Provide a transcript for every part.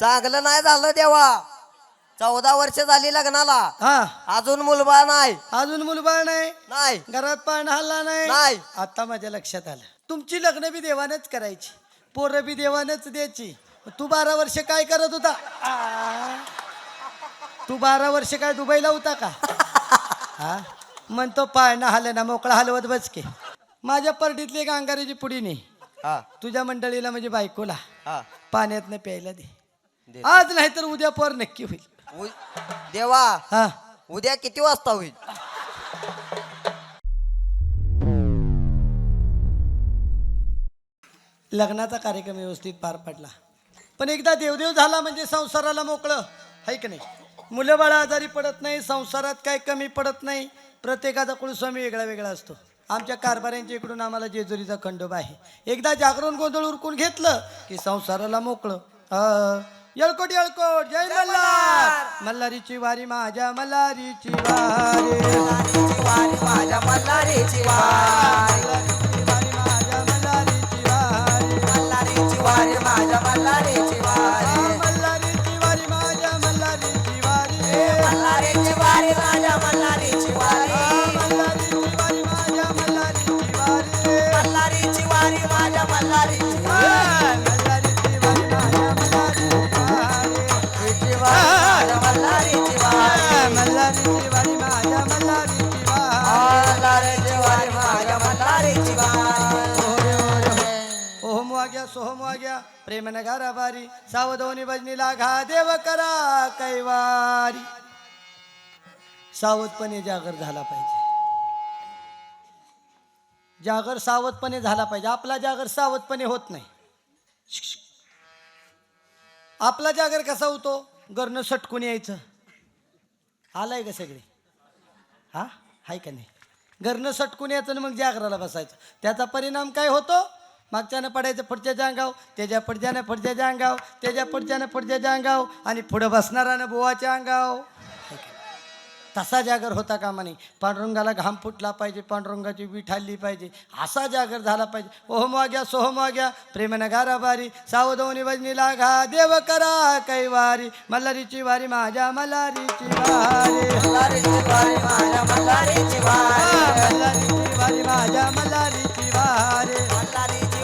चांगलं नाही झालं देवा. चौदा वर्ष झाली लग्नाला. हा. अजून मुलबा नाही. अजून मुलबाळ नाही. नाही. घरात पाणी हल्ला नाही. नाही. आता माझ्या लक्षात आलं. तुमची लग्न बी देवानच करायची. पोरं बी देवानच द्यायची. तू बारा वर्ष काय करत होता? आ. तू बारा वर्ष काय दुबईला होता का? हा? म्हणतो पाळणं हले ना मोकळा हलवत बस के. माझ्या पर्टीतली एक अंगारीची पुडी नाही हा. तुझ्या मंडळीला म्हणजे बायकोला हा. पाण्यातनं प्यायला दे. आज नाही तर उद्या पोर नक्की होईल. उ- देवा हा. उद्या किती वाजता होईल? लग्नाचा कार्यक्रम व्यवस्थित पार पडला. पण एकदा देवदेव झाला म्हणजे संसाराला मोकळं है की नाही? मुलं बाळा आजारी पडत नाही संसारात काही कमी पडत नाही प्रत्येकाचा कुलस्वामी वेगळा वेगळा असतो. आमच्या कारभाऱ्यांच्या इकडून आम्हाला जेजुरीचा खंडोबा आहे. एकदा जागरण गोंधळ उरकून घेतलं की संसाराला मोकळं. अ, येळकोट येळकोट. जय मल्हार. मल्हारीची वारी माझ्या मल्हारीची वारी वारी माझ्या मल्हारीची वारी. वारी माझ्या मल्हारीची वारी. मल्हारीची वारी माझ्या मल्हारीची वारी. मल्हारीची वारी माझ्या मल्हारीची वारी. मल्हारीची वारी माझ्या मल्हारीची वारी. मल्हारीची वारी माझ्या मल्हारीची वारी. मल्हारीची वारी माझ्या मल्हारीची मल्हारीची वारी. वारी ओहम वाग्या सोहम बारी सावधवनी भजनीला घा देव करा कैवारी. सावधपणे जागर झाला पाहिजे. जागर सावधपणे झाला पाहिजे. आपला जागर सावधपणे होत नाही. आपला जागर कसा होतो? घरनं सटकून यायचं. आलाय का सगळे? हा? हाय का नाही? घरनं सटकून यायचं आणि मग जागराला बसायचं. त्याचा परिणाम काय होतो? मागच्यानं पडायचं पुढच्या जांगाव त्याच्या पुढच्यानं पुढच्या जांगाव त्याच्या पुढच्यानं पुढच्या जांगाव आणि पुढं बसणारानं बोवाच्या अंगाव तसा जागर होता कामा नाही पांडुरंगाला घाम फुटला पाहिजे पांडुरंगाची वीट हल्ली पाहिजे. असा जागर झाला पाहिजे. ओहम वाग्या सोहम वाग्या प्रेम गाराबारी सावधवनी भजनीला घा देव करा कैवारी. मल्हारीची वारी माझ्या मल्हारीची वारी. मल्हारीची वारी माझ्या मल्हारीची वारी.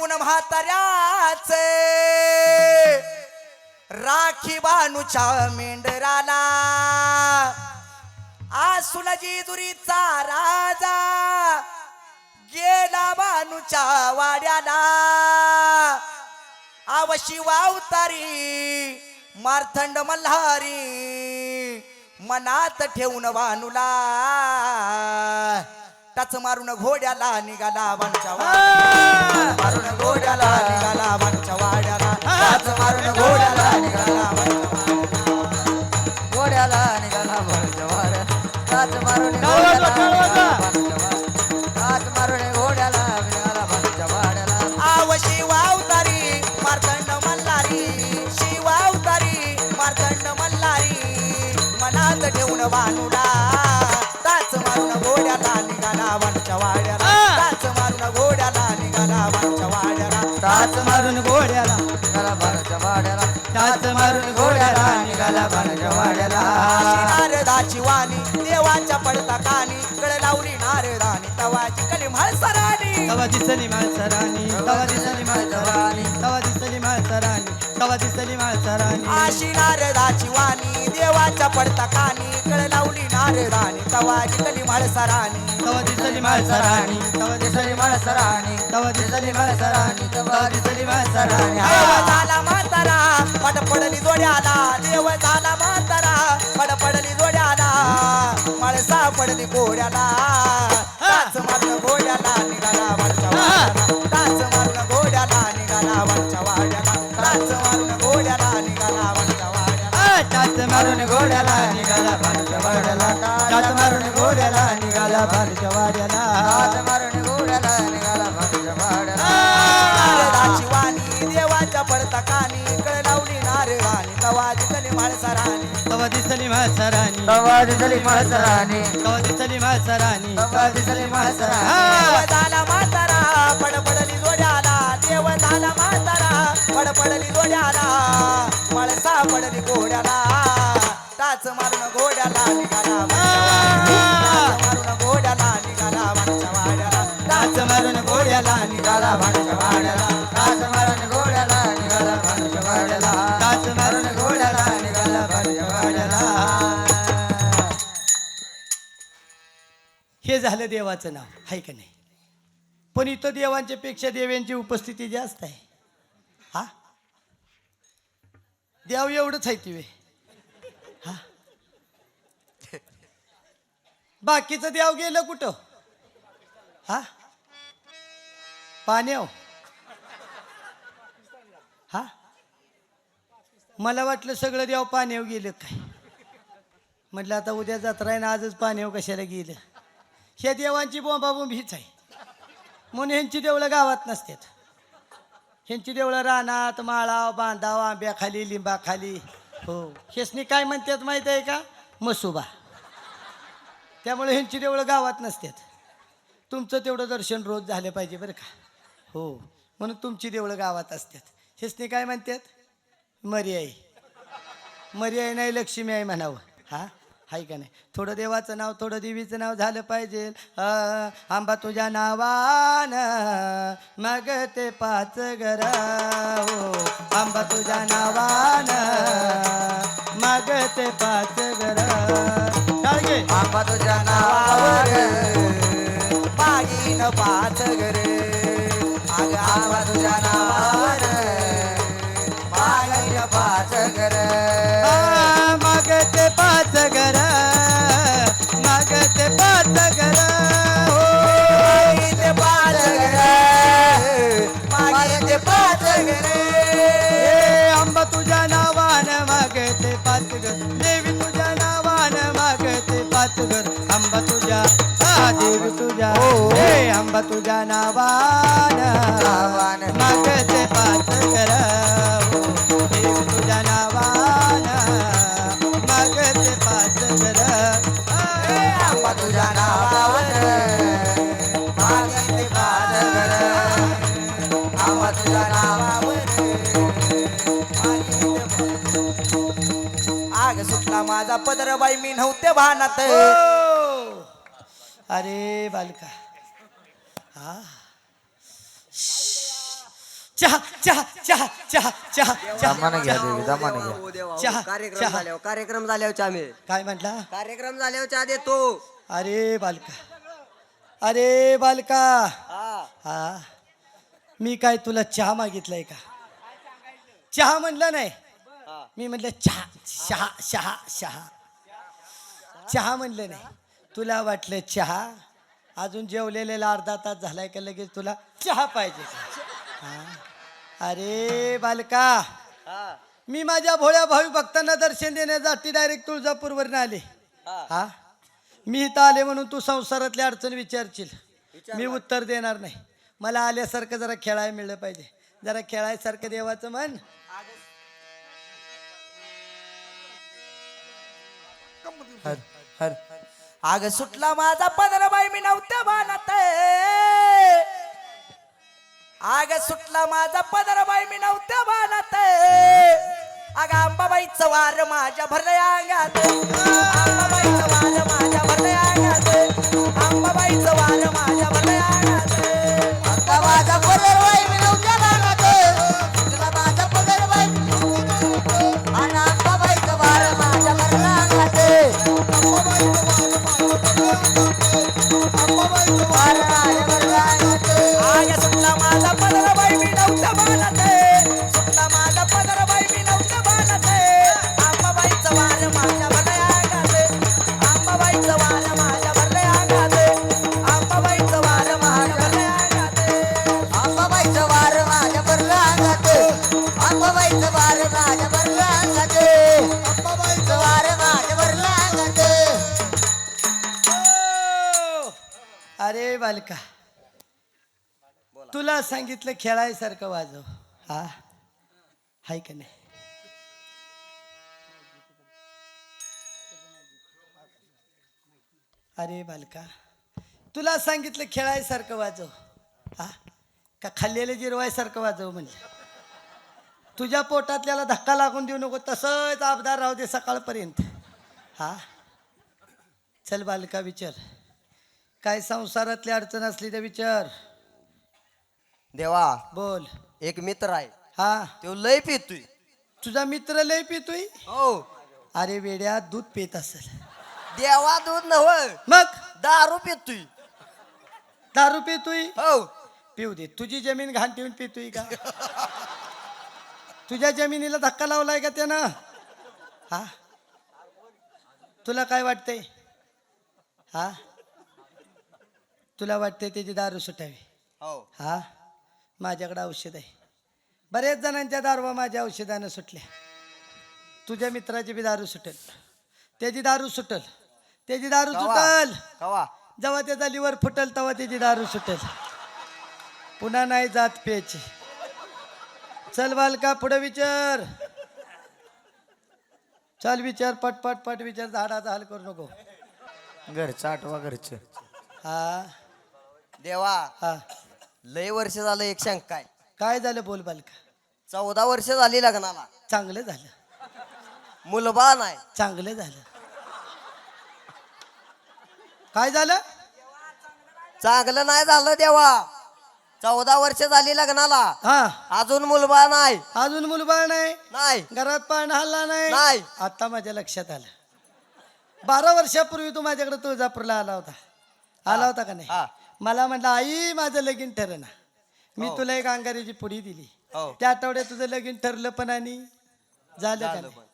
येऊन घेऊन म्हाताऱ्याचे. राखी बानूच्या मेंढराला. आसून जेजुरीचा राजा. गेला बानूच्या वाड्याला. आवशी वावतारी मारथंड मल्हारी मनात ठेवून बानूला. टच मारून घोड्याला निघाला वाड्याला. मारून घोड्याला निघाला बाणच्या वाड्याला. टच मारून घोड्याला निघाला. घोड्याला निघाला बाणच्या वाड्याला. टच मारून. टच मारून घोड्याला निघाला वाड्याला. आव शिवावतारी मार्तंड मल्हारी. शिवावतारी मार्तंड मल्हारी. मनात ठेवून बानूला मारून घोड्याला निघाला वनच्या वाड्याला. टाच मारून घोड्याला निघाला बाणाच्या वाड्याला. नारदाची वाणी देवाच्या पडता कानी. कळ लावली नारदानी तवाची कली म्हाळसराणी तवा दिसली माळसराणी तवा दिसली माळसराणी तवा दिसली माळसराणी तवा दिसली माळसराणी आशी नारदाची वाणी देवाच्या पडता कानी कळ लावली नारदानी तवाची कली म्हाळसराणी तवा दिसली माळसराणी तवा दिसली माळसराणी तवा दिसली माळसराणी तवा दिसली माळसराणी देव झाला म्हातारा पड पडली जोड्याला. देव झाला म्हातारा पड पडली जोड्याला. माळसा पडली घोड्याला टाच मारून घोड्याला निघाला भालूच्या वाड्याला. हात मारून घोड्याला निघाला भालूच्या वाड्याला. वाणी देवाच्या पडता कानी कळ लावली नारळानी. तवा दिसली माणसाराणी तवा दिसली म्हासराणी तवा दिसली माणसाराणी तवा दिसली म्हासराणी तवा दिसली. देव झाला म्हातारा पडपडली जोड्याला. देव झाला म्हातारा पडपडली जोड्याला. पळसा पडली घोड्याला. टाच मारून घोड्याला निघाला मारून घोड्याला निघाला माणच्या वाड्याला. टाच मारून घोड्याला निघाला भालूच्या वाड्याला. टाच मारून घोड्याला निघाला माणच्या वाड्याला. टाच मारून घोड्याला निघाला भालूच्या वाड्याला. हे झालं देवाचं नाव आहे का नाही? पण इथं देवांच्या पेक्षा देव्यांची उपस्थिती जास्त आहे. हा? देव एवढंच आहे तिवे. बाकीचं देव गेलं कुठं? हा? पाण्याव हा? मला वाटलं सगळं देव पाण्याव गेलं काय? म्हटलं आता उद्या जत्रा आहे ना आजच पाण्याव कशाला गेलं? ह्या देवांची बोंबाबोंब हीच आहे. म्हणून ह्यांची देवळं गावात नसतात. ह्यांची देवळं रानात माळाव बांधाव आंब्याखाली लिंबाखाली. हो. हेसनी काय म्हणतात माहीत आहे का? मसुबा. त्यामुळे ह्यांची देवळं गावात नसतात. तुमचं तेवढं दर्शन रोज झालं पाहिजे बरं का? हो. म्हणून तुमची देवळं गावात असतात. हेसनी काय म्हणतात? मर्याई. मर्याई नाही लक्ष्मी आहे म्हणावं. हां? हाय का नाही? थोडं देवाचं नाव थोडं देवीचं नाव झालं पाहिजे. आंबा तुझ्या नावान मग ते पाच घर हो आंबा तुझ्या नावान मग ते पाच घर आंबा तुझ्या नावावर पाच घर तुझ्या हा देवी तुझ्या हे आंबा तुझ्या नावान नावान. पाच हो. देवी तुझ्या नावान मागते पाच घर आंबा तुझ्या पाच आंबा नावावर आग सुटला माझा पदर बाई मी नव्हते भानात ओ! अरे बालका. हा. चहा चहा चहा चहा चहा चहा घ्या देवी दमाने घ्या. चहा कार्यक्रम चहा. झाल्यावर कार्यक्रम झाल्यावर चहा मिळेल काय म्हटला? कार्यक्रम झाल्यावर चहा देतो अरे बालका. अरे बालका. हा. हा. मी काय तुला चहा मागितलाय का? चहा म्हणलं नाही. हा. मी म्हटलं चहा चहा चहा चहा. चहा म्हणलं नाही. तुला वाटलं चहा? अजून जेवलेला अर्धा तास झालाय का लगेच तुला चहा पाहिजे का? अरे बालका मी माझ्या भोळ्या भावी भक्तांना दर्शन देण्यासाठी डायरेक्ट तुळजापूरवरून आले. हा. मी इथं आले म्हणून तू संसारातली अडचण विचारशील. मी उत्तर देणार नाही. मला आल्यासारखं जरा खेळायला मिळलं पाहिजे. जरा खेळायसारखं देवाचं मन. आग सुटला माझा पदर बाई मी नव्हत्या बाणात आग सुटला माझा पदर बाई मी नव्हत्या बाणात आग अंबाबाईचं वार माझ्या भरल्या अंगात. आंबाबाईचं वार माझ्या भरल्या अंगात. अंबाबाईचं वार माझ्या भरल्या अंगात. आता माझा पदर बाई हो! अरे बालका तुला सांगितलं खेळायसारखं वाजव. हा? हाय का नाही? अरे बालका तुला सांगितलं खेळायसारखं वाजव. हा? का खाल्लेलं जिरवायसारखं वाजव म्हणजे तुझ्या पोटातल्याला धक्का लागून देऊ नको तसंच आबदार राहू दे सकाळपर्यंत. हा? चल बालका विचार. काय संसारातली अडचण असली तर विचार. देवा बोल. एक मित्र आहे. हा? तो लय पितोय. तुझा मित्र लय पितोय? हो. अरे वेड्या दूध पित असेल. देवा दूध नव मग? दारू पितोय. दारू पितोय? हो. पिऊ दे. तुझी जमीन घाण ठेवून पितोय का? तुझ्या जमिनीला धक्का लावलाय का त्यानं? हा? तुला काय वाटतंय? हा? तुला वाटतंय त्याची दारू सुटावी? हो. हा? माझ्याकडे औषध आहे. बरेच जणांच्या दारवा माझ्या औषधानं सुटल्या. तुझ्या मित्राची बी दारू सुटेल. त्याची दारू सुटल. त्याची दारू सुटल. कवा? जेव्हा त्याचा लिव्हर फुटल तेव्हा त्याची दारू सुटेल. पुन्हा नाही जात प्यायची. चल बालका पुढे विचार? चल विचार पट पट पट विचार झाडाचा हाल करू नको. घरचं आठवा घरचं हा. देवा हा. लय वर्ष झालं एक शंका आहे काय झालं बोल बालका? चौदा वर्ष झाली लग्नाला. चांगलं झालं. मुलबा नाही. चांगलं झालं. काय झालं? चांगलं नाही झालं देवा. चौदा वर्ष झाली लग्नाला. हा. अजून मुलबा नाही. अजून मुलबाळ नाही. नाही. घरात पाणी हल्ला नाही. नाही. आता माझ्या लक्षात आलं. बारा वर्षापूर्वी तू माझ्याकडे तुळजापूरला आला होता. आला होता का नाही? हा. मला म्हटलं आई माझं लगीन ठरना मी हो. तुला एक अंगारीची पुडी दिली. हो. त्या आठवड्यात तुझं लगीन ठरलं पण आणि झालं का झालं नाही?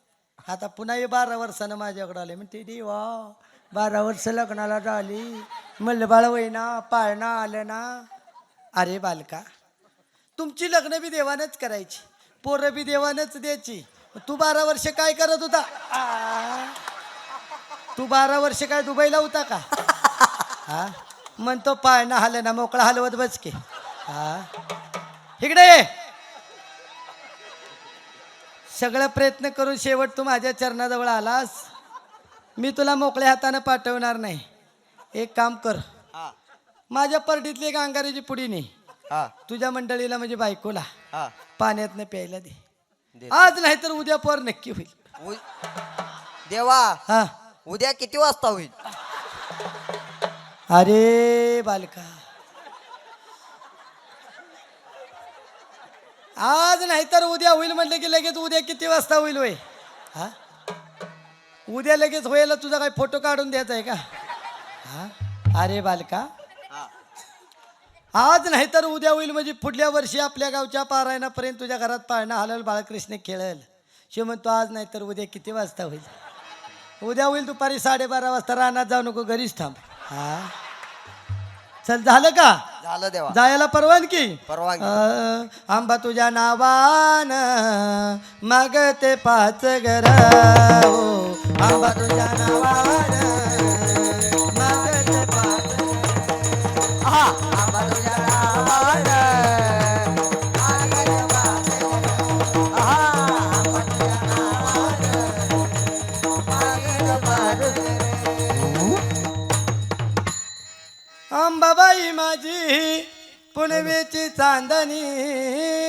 आता पुन्हा हे बारा वर्षानं माझ्याकडे आले म्हणते दे वा बारा वर्ष लग्नाला झाली. म्हणलं बाळ वहिना पाळणा आलं ना. अरे बालका तुमची लग्न बी देवानच करायची पोरं बी देवानच द्यायची. तू बारा वर्ष काय करत होता? आ, तू बारा वर्ष काय दुबईला होता का? हा? म्हणतो ना हल ना मोकळा हलवत बस की हा? इकडे ये. सगळं प्रयत्न करून शेवट तू माझ्या चरणाजवळ आलास. मी तुला मोकळ्या हाताने पाठवणार नाही. एक काम कर. हा. माझ्या परडीतली एक अंगारीची पुडी नाही हा. तुझ्या मंडळीला म्हणजे बायकोला. हा. पाण्यातनं प्यायला दे. दे. आज नाही तर उद्या पोर नक्की होईल. उ- देवा हा. उद्या किती वाजता होईल? अरे बालका. आज नाही तर उद्या होईल म्हटलं की लगेच उद्या किती वाजता होईल वय हा? उद्या लगेच होईल तुझा काय फोटो काढून द्यायचा आहे का? हा? अरे बालका. आज नाही तर उद्या होईल म्हणजे पुढल्या वर्षी आपल्या गावच्या पारायणापर्यंत तुझ्या घरात पाळणं हलल बाळकृष्ण खेळल. शिव म्हणतो आज नाही तर उद्या किती वाजता होईल? उद्या होईल दुपारी साडेबारा वाजता. रानात जाऊ नको घरीच थांब. हा? चल झालं का? झालं देवा. जायला परवानगी? परवानगी. आंबा तुझ्या नावान मागते पाच घर. आंबा तुझ्या नावान माझी पुनवेची चांदणी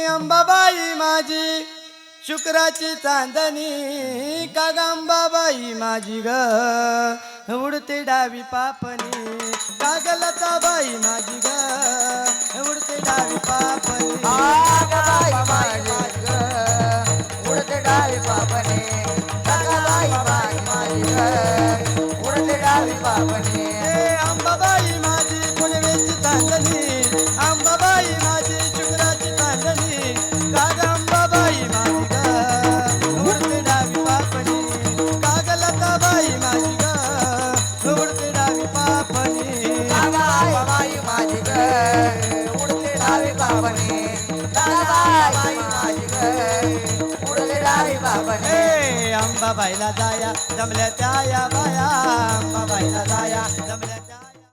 अंबाबाई माझी शुक्राची चांदणी कागांबाबाई माझी ग. उडते डावी पापणी कागलताबाई माझी ग. उडते डावी पापणी आगबाई माझी ग, उडते डावी पापणी कागलाई माझी माझी ग, उडते डावी पापणी चांदणी अंबाबाई माझी शुक्राची चांदणी काग अंबाबाई माझी ग. उडते डावी पापणी. काग लताबाई माझी ग. उडते डावी पापणी. आगबाई बाई माझी ग, उडते डावी पापणे. आगबाई माझी ग, उडते डावी पापणे. अंबाबाईला जाया जमल्या त्या या बाया.